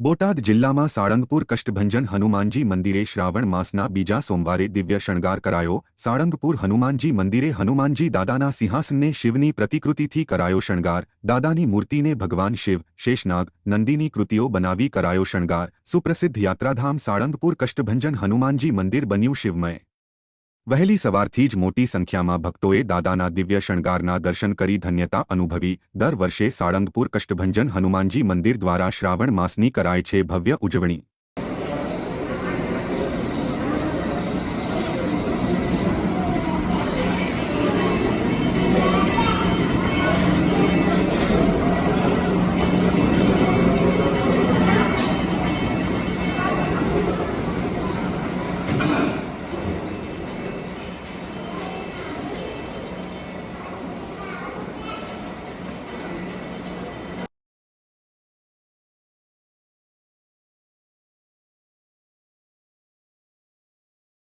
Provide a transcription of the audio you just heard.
બોટાદ જિલ્લામાં સાળંગપુર કષ્ટભંજન હનુમાનજી મંદિરે શ્રાવણ માસના બીજા સોમવારે દિવ્ય શણગાર કરાયો. સાળંગપુર હનુમાનજી મંદિરે હનુમાનજી દાદાના સિંહાસનને શિવની પ્રતિકૃતિથી કરાયો શણગાર. દાદાની મૂર્તિને ભગવાન શિવ, શેષનાગ, નંદીની કૃતિઓ બનાવી કરાયો શણગાર. સુપ્રસિદ્ધ યાત્રાધામ સાળંગપુર કષ્ટભંજન હનુમાનજી મંદિર બન્યું શિવમય. વહેલી સવારથી જ મોટી સંખ્યામાં ભક્તોએ દાદાના દિવ્ય શણગારના દર્શન કરી ધન્યતા અનુભવી. દર વર્ષે સાળંગપુર કષ્ટભંજન હનુમાનજી મંદિર દ્વારા શ્રાવણ માસની કરાય છે ભવ્ય ઉજવણી.